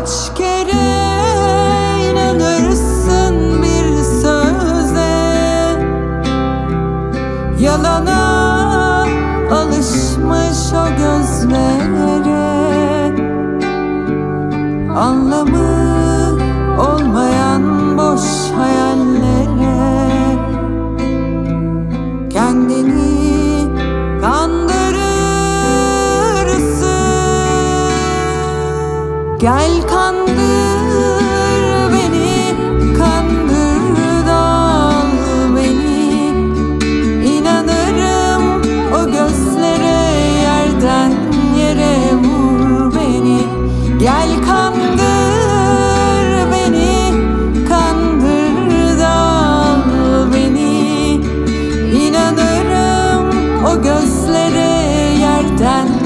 Kaç kere inanırsın bir söze? Yalana alışmış o gözlere. Anlamı olmayan boş hayallere Gel kandır beni Kandır da al beni. İnanırım o gözlere Yerden yere vur beni. Gel kandır beni Kandır da al beni. İnanırım o gözlere Yerden